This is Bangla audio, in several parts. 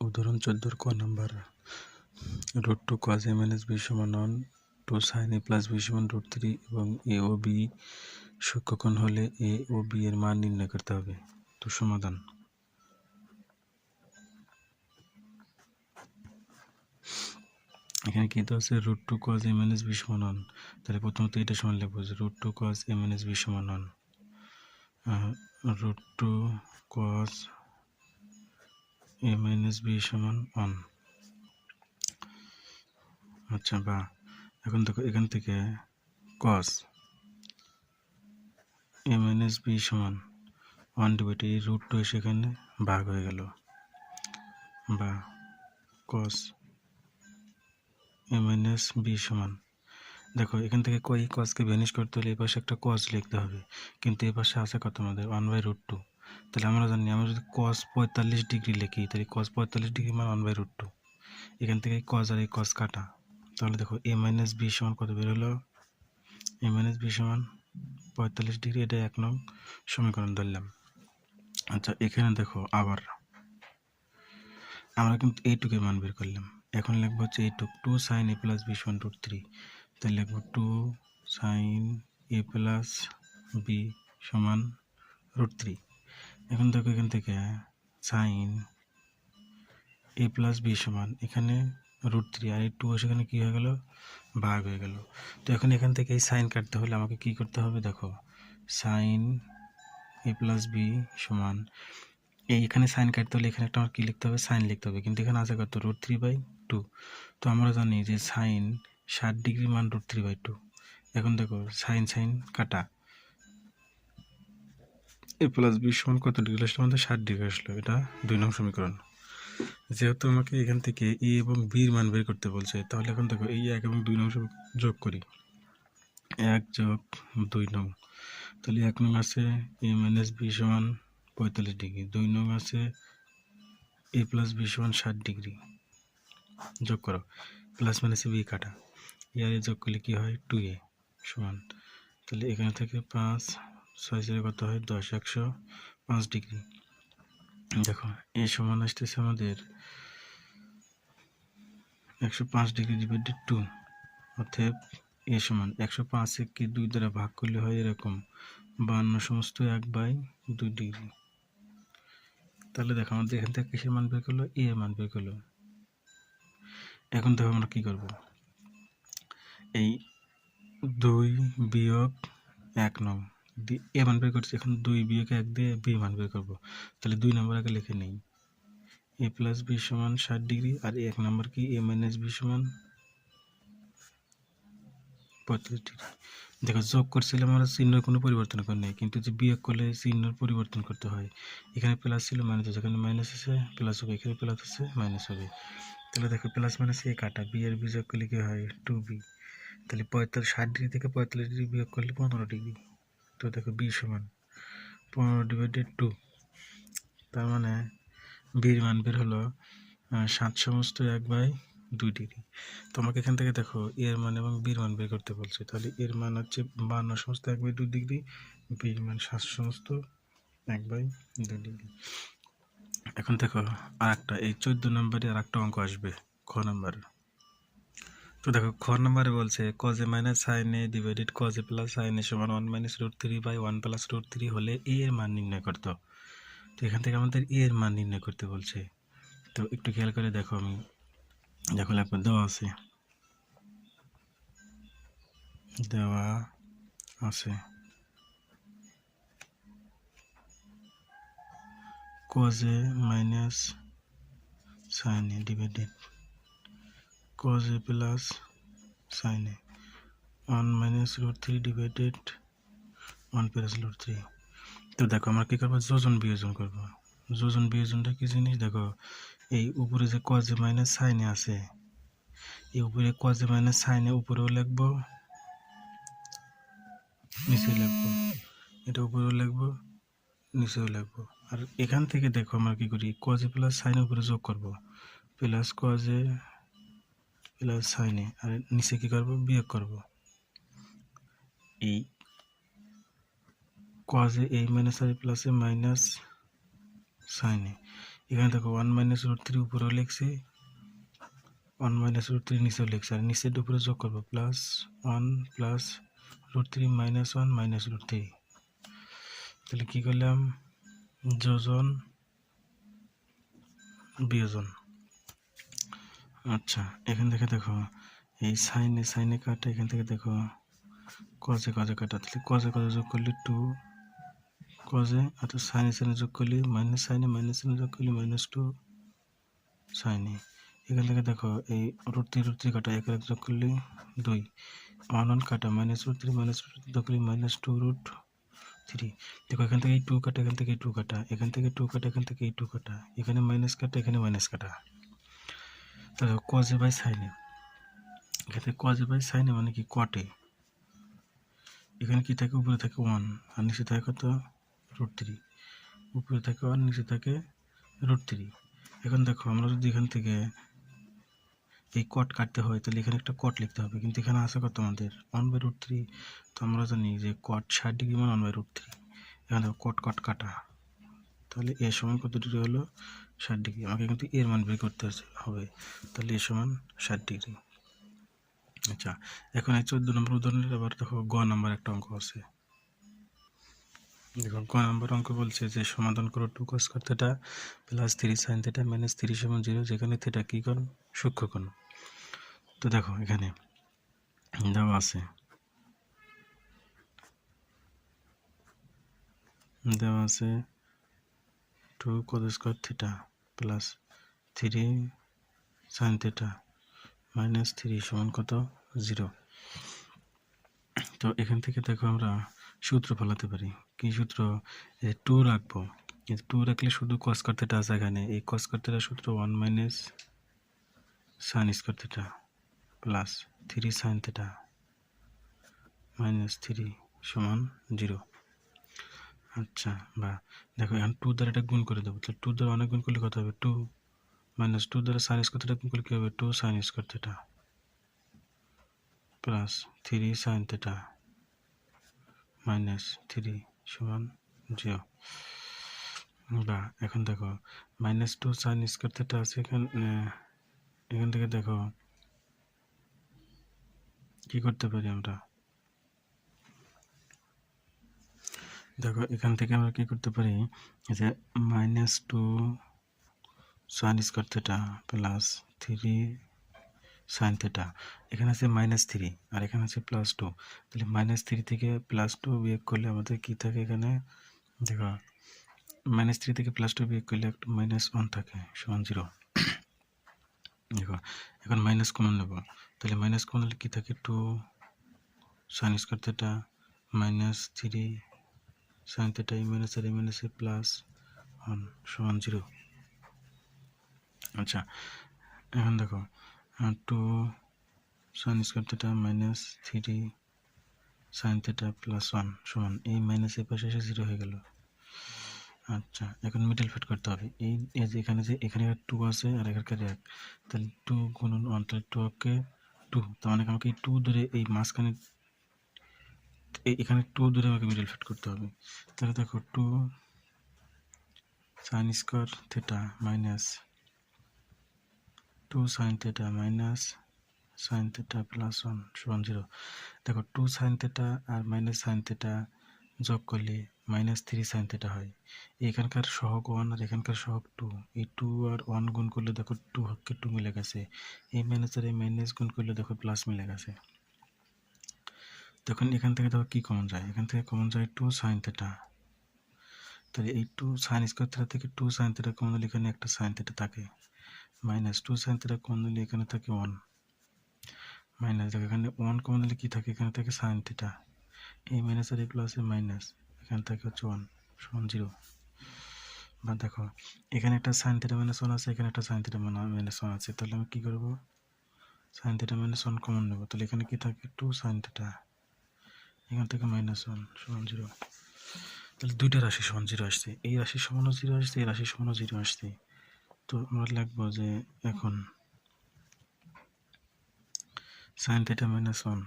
উদাহরণ চোদ্দোর ক number. Root two cos A minus B সমান one two sine A plus B সমান রুট থ্রি এবং এ ও বি সূক্ষ্মকোণ হলে এ ও বি এর মান নির্ণয় করতে হবে। তো সমাধান। এখানে কি তো আছে? Root two cos A minus B সমান ওয়ান তাহলে প্রথমত এটা সমান লিখব root two cos A minus B সমান one root two cos A minus B সমান ওয়ান আচ্ছা বা এখন দেখো, এখান থেকে কস এ মাইনাস বি সমান ওয়ান ডিভাইড এই রুট টু সেখানে ভাগ হয়ে গেল। বা কস এ মাইনাস বি সমান, দেখো, এখান থেকে কই কসকে ভ্যানিশ করতে হলে এই পাশে একটা কস লিখতে হবে, কিন্তু এই পাশে আছে কত আমাদের? ওয়ান বাই রুট টু তাহলে আমরা জানি আমরা যদি কস পঁয়তাল্লিশ ডিগ্রি লিখি, তাহলে কস পঁয়তাল্লিশ ডিগ্রি মানে ওয়ান বাই রুট টু এখান থেকে কস আর এই কস কাটা। তাহলে দেখো এ মাইনাস বি সমান কত বের হলো? এ মাইনাস বি সমান পঁয়তাল্লিশ ডিগ্রি এটা এক নং সমীকরণ ধরলাম। আচ্ছা এখানে দেখো আবার আমরা কিন্তু এইটুকে মান বের করলাম। এখন লিখব হচ্ছে এইটুক two sine A plus B সমান রুট থ্রি তাহলে লিখব two sine A plus B সমান রুট থ্রি এখন দেখো এখান থেকে সাইন এ প্লাস বি সমান, এখানে রুট থ্রি আর এই টু সেখানে কী হয়ে গেল? ভাগ হয়ে গেল। তো এখন এখান থেকে এই সাইন কাটতে হলে আমাকে কি করতে হবে দেখো? সাইন এ প্লাস বি সমান, এই এখানে সাইন কাটতে হলে এখানে একটা আমার কী লিখতে হবে? সাইন লিখতে হবে। কিন্তু এখানে আছে কত? Root three by two. তো আমরা জানি যে সাইন ষাট ডিগ্রি মান রুট থ্রি বাই টু। এখন দেখো সাইন সাইন কাটা। এ প্লাস বি সমান কত ডিগ্রি? আসলো আমাদের ষাট ডিগ্রি আসলো। এটা দুই নং সমীকরণ। যেহেতু আমাকে এখান থেকে এ এবং বির মান বের করতে বলছে, তাহলে এখন দেখো এই এক এবং দুই নং যোগ করি। এক যোগ দুই নং। তাহলে এক নং আছে এ মাইনাস বি সমান পঁয়তাল্লিশ ডিগ্রি। দুই নং আছে এ প্লাস বি সমান ষাট ডিগ্রি। যোগ করো। প্লাস মাইনাসে বি কাটা। ইয়ারে যোগ করলে কী হয়? টু এ সমান। তাহলে এখানে থেকে পাঁচ ছয় কত হয় দশ, একশো পাঁচ ডিগ্রি। দেখো, এ সমান আসতেছে আমাদের একশো পাঁচ ডিগ্রি ডিভাইডেড টু অর্থাৎ এ সমান একশো পাঁচকে দুই দ্বারা ভাগ করলে হয় এরকম বান্ন সমস্ত এক বাই দুই ডিগ্রি। তাহলে দেখো, আমাদের এখান থেকে কিসের মান বের করল? এ মান বের করল। এখন দেখো আমরা কী করব? এই দুই বিয়োগ এক নং। এ মান বের করছি, এখন দুই বিয়োগ এক দিয়ে বি মান বের করব। তাহলে দুই নম্বর আগে লিখে নেই। এ প্লাস বি সমান ষাট ডিগ্রি, আর এক নম্বর কি এ মাইনাস বি সমান পঁয়ত্রিশ ডিগ্রি। দেখো, যোগ করছিলাম আমরা চিহ্নের কোনো পরিবর্তন করে নেই, কিন্তু যে বিয়োগ করলে চিহ্নের পরিবর্তন করতে হয়। এখানে প্লাস ছিল মাইনাস আছে। এখানে মাইনাস আছে প্লাস হবে। এখানে প্লাস আছে মাইনাস হবে। তাহলে দেখো প্লাস মাইনাস এ কাটা। বি এর বিয়োগ করলে কী হয়? টু বি তাহলে পঁয়তাল্লিশ, ষাট ডিগ্রি থেকে পঁয়তাল্লিশ ডিগ্রি বিয়োগ করলে পনেরো ডিগ্রি। তো দেখো বি সমান পনেরো ডিভাইডেড টু তার মানে বির মান বের হলো সাত সমস্ত এক বাই দুই ডিগ্রি। তোমাকে এখান থেকে দেখো এর মান এবং বির মান বের করতে বলছে। তাহলে এর মান হচ্ছে বান্ন সমস্ত এক বাই দুই ডিগ্রি বির মান সাত সমস্ত এক বাই দুই ডিগ্রি। এখন দেখো আর একটা এই চোদ্দ নম্বরে আর একটা অঙ্ক আসবে, খ নম্বর। তো দেখো, খ নম্বরে বলছে কজে মাইনাস সাইনে ডিভাইডেড কজে প্লাস সাইনে সমান one minus root three by one plus root three হলে এ এর মান নির্ণয় করতো। তো এখান থেকে আমাদের এ এর মান নির্ণয় করতে বলছে। তো একটু খেয়াল করে দেখো আমি, দেখো লাগবে দেওয়া আছে। দেওয়া আছে। কজে মাইনাস সাইনে divided cos a plus sin a 1 minus root 3 divided 1 plus root 3 তো দেখো আমরা কী করব? যোজন বিয়োজন করব। যোজন বিয়োজনটা কি জিনিস? দেখো, এই উপরে যে কজে মাইনাস সাইনে আছে, এই উপরে কজে মাইনাস সাইনে উপরেও লিখব, নিচেও লিখব। এটা উপরেও লিখব, নিচেও লিখব। আর এখান থেকে দেখো আমরা কি করি? কজে প্লাস সাইনে উপরে যোগ করব। প্লাস কজে প্লাস সাইনে আর নিচে কী করব? বিয়োগ করব। এই কজে এই মাইনাস আর প্লাসে মাইনাস সাইনে এখানে দেখো ওয়ান মাইনাস রুট থ্রি উপরেও লিখছি ওয়ান মাইনাস রুট থ্রি নিচেও লিখছি। আর নিচের উপরে যোগ করব plus one plus root three minus one minus root three তাহলে কী করলাম? যোজন বিয়োজন। আচ্ছা এখান থেকে দেখো। এই সাইনে সাইনে কাটা, এখান থেকে দেখো। কজে কজে কাটা। তাহলে কজে কজে যোগ করলে টু কজে আর সাইনে সাইনে যোগ করলে মাইনাস সাইনে মাইনাস সাইনে যোগ করলে মাইনাস টু সাইনে এখান থেকে দেখো, এই রুট থ্রি রুট থ্রি কাটা এক এক যোগ করলে দুই। ওয়ান ওয়ান কাটা minus root three minus root three যোগ করলে মাইনাস টু রুট থ্রি দেখো, এখান থেকে এই টু কাটা, এখান থেকে এই টু কাটা। এখান থেকে টু কাটা, এখান থেকে এই টু কাটা। এখানে মাইনাস কাটা, এখানে মাইনাস কাটা। তাহলে কজে বাই সাইনে এখানে কজে বাই সাইনে মানে কি কটে এখানে কি থাকে? উপরে থাকে ওয়ান আর নিচে থাকে কত? রুট থ্রি উপরে থাকে ওয়ান নিচে থাকে রুট থ্রি এখন দেখো, আমরা যদি এখান থেকে এই কট কাটতে হয়, তাহলে এখানে একটা কট লিখতে হবে। কিন্তু এখানে আছে কত আমাদের? ওয়ান বাই রুট থ্রি তো আমরা জানি যে কট ষাট ডিগ্রি মানে ওয়ান বাই রুট থ্রি এখানে কট কট কাটা। তাহলে এর সমান কত ডিগ্রি হলো? ষাট ডিগ্রি। আমাকে কিন্তু এর মান বের করতে হবে। তাহলে এর সমান ষাট ডিগ্রি। আচ্ছা এখন এই চোদ্দ নম্বর উদাহরণের আবার দেখো, গ নাম্বার একটা অঙ্ক আছে। দেখো, গ নাম্বার অঙ্ক বলছে যে, সমাধান করো টু কস কর theta plus three sine theta minus three সমান জিরো যেখানে থেটা কী কোণ? সূক্ষ্ম কোণ। তো দেখো, এখানে দেওয়া আছে। দেওয়া আছে two cos square theta plus three sine theta minus three সমান কত? জিরো তো এখান থেকে দেখো আমরা সূত্র ফলাতে পারি। কি সূত্র? টু রাখব। কিন্তু টু রাখলে শুধু কস করতেটা আছে এখানে। এই কস করতেটা সূত্র one minus sine square theta plus three sine theta minus three সমান জিরো আচ্ছা বা দেখো, এখন টু দ্বারা এটা গুণ করে দেবো। তাহলে টু দ্বারা অনেক গুণ করলে কত হবে? টু মাইনাস টু দ্বারা সাইন স্কোয়ার থিটা গুণ করলে কী হবে? Two sine square theta plus three sine theta minus three সমান জিরো বা এখন দেখো minus two sine square theta আছে এখান এখান থেকে দেখো, কি করতে পারি আমরা? দেখো, এখান থেকে আমরা কি করতে পারি? যে minus two sine square plus three sine theta এখানে আছে মাইনাস থ্রি আর এখানে আছে প্লাস টু তাহলে মাইনাস থ্রি থেকে প্লাস টু বিয়োগ করলে আমাদের কী থাকে এখানে? দেখো মাইনাস থ্রি থেকে প্লাস টু বিয়োগ করলে একটু মাইনাস ওয়ান থাকে, সমান জিরো দেখো, এখন মাইনাস কমন নেব। তাহলে মাইনাস কমন হলে কী থাকে? Two sine square theta minus three sine theta এই মাইনাস আর এই মাইনাস প্লাস ওয়ান, সমান জিরো। আচ্ছা এখন দেখো two sine square theta minus three sine theta plus one সমান, এই মাইনাস এর পাশে এসে জিরো হয়ে গেল। আচ্ছা এখন মিডল ফিট করতে হবে। এই এই যে এখানে যে, এখানে টু আছে আর এখানকার এক। তাহলে টু গুণন ওয়ান তাহলে টু কে টু তার মানে আমাকে এই টু ধরে এই মাঝখানে এখানে টু ধরে আমাকে মিডল ফিট করতে হবে। তাহলে দেখো two sine square theta minus two sine theta minus sine theta plus one সমান জিরো দেখো টু সাইন থিটা আর মাইনাস সাইন থিটা যোগ করলে মাইনাস থ্রি সাইন থিটা হয়। এখানকার সহগ ওয়ান আর এখানকার সহগ টু এই টু আর ওয়ান গুণ করলে দেখো টু হককে টু মিলে গেছে। এই মাইনাস আর এই মাইনাস গুণ করলে দেখো প্লাস মিলে গেছে। তখন এখান থেকে দেখো কী কমন যায়? এখান থেকে কমন যায় টু সাইন থিটা তাহলে এই টু সাইন স্কোয়ার থিটা থেকে টু সাইন থিটা কমন হলে এখানে একটা সাইন থিটা থাকে। Minus two sine theta common হলে এখানে থাকে ওয়ান মাইনাস দেখো, এখানে ওয়ান কমন হলে কী থাকে? এখানে থাকে সাইন থিটা এই মাইনাস আর এই এ মাইনাস এখানে থাকে হচ্ছে ওয়ান সমান জিরো বা দেখো, এখানে একটা সাইন থিটা মাইনাস ওয়ান আছে, এখানে একটা সাইন থিটা মাইনাস ওয়ান আছে। তাহলে আমি কী করব? Sine theta minus one common নেব। তাহলে এখানে কী থাকে? টু সাইন থিটা এখান থেকে মাইনাস ওয়ান সমান জিরো তাহলে দুইটা রাশি সমান জিরো আসছে। এই রাশির সমানও জিরো আসছে, এই রাশির সমানও জিরো আসছে। তো আমরা লিখব যে এখন সাইন থিটা মাইনাস ওয়ান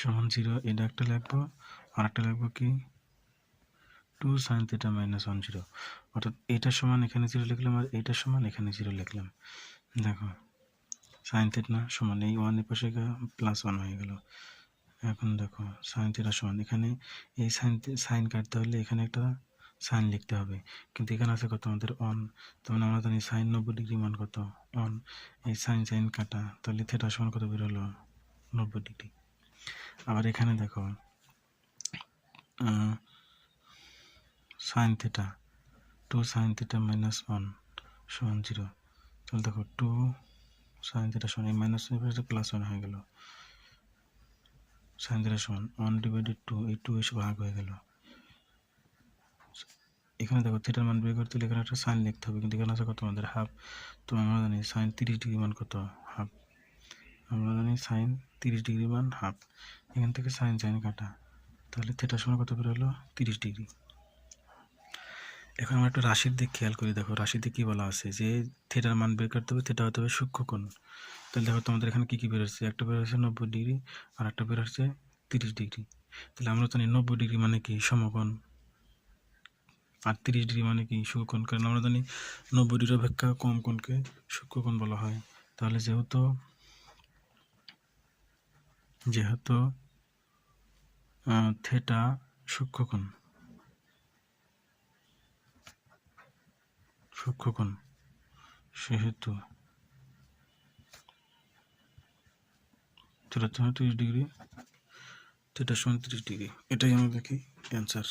সমান জিরো এটা একটা লিখব। আর একটা লিখব কি? Two sine theta minus one zero অর্থাৎ এইটার সমান এখানে জিরো লিখলাম আর এইটার সমান এখানে জিরো লিখলাম। দেখো সাইন থিটা সমান এই ওয়ানের পাশে প্লাস ওয়ান হয়ে গেল। এখন দেখো, সাইন থিটা সমান। এখানে এই সাইন সাইন কাটতে হলে এখানে একটা সাইন লিখতে হবে। কিন্তু এখানে আছে কত? আমাদের অন তখন আমরা জানি সাইন নব্বই ডিগ্রি মান কত? অন এই সাইন সাইন কাটা, তাহলে থিটা সমান কত বেরোলো নব্বই ডিগ্রি। আবার এখানে দেখো sine theta two sine theta minus one সমান জিরো তাহলে দেখো টু সাইন থিটা সমান এই মাইনাস প্লাস ওয়ান হয়ে গেল। সাইন থিটা সমান ওয়ান ডিভাইডেড টু এই টু এসে ভাগ হয়ে গেল। এখানে দেখো থিটার মান বের করতে এখানে একটা সাইন লিখতে হবে, কিন্তু এখানে আছে কত আমাদের হাফ তো আমরা জানি সাইন তিরিশ ডিগ্রি মান কত? হাফ আমরা জানি সাইন তিরিশ ডিগ্রি মান হাফ এখান থেকে সাইন সাইন কাটা। তাহলে থিটার সময় কত বের হলো? তিরিশ ডিগ্রি। এখন আমরা একটু রাশির দিক খেয়াল করি। দেখো দিক কী বলা আছে? যে থিটার মান বের করতে হবে থিটা হতে হবে সূক্ষ্মকোণ তাহলে দেখো, তোমাদের এখানে কী কী বের হচ্ছে? একটা বের হচ্ছে নব্বই ডিগ্রি আর একটা বের হচ্ছে তিরিশ ডিগ্রি। তাহলে আমরা জানি নব্বই ডিগ্রি মানে কি? সমকোণ। আর তিরিশ ডিগ্রি মানে কি? সূক্ষ্মকোণ কারণ আমরা জানি নব্বই ডিগ্রি অপেক্ষা কম কোণকে সূক্ষ্মকোণ বলা হয়। তাহলে যেহেতু যেহেতু থেটা সূক্ষ্মকোণ সূক্ষ্মকোণ সেহেতু তেরো তিরিশ ডিগ্রি তেটা সমান ডিগ্রি। এটাই আমাদের দেখি অ্যান্সার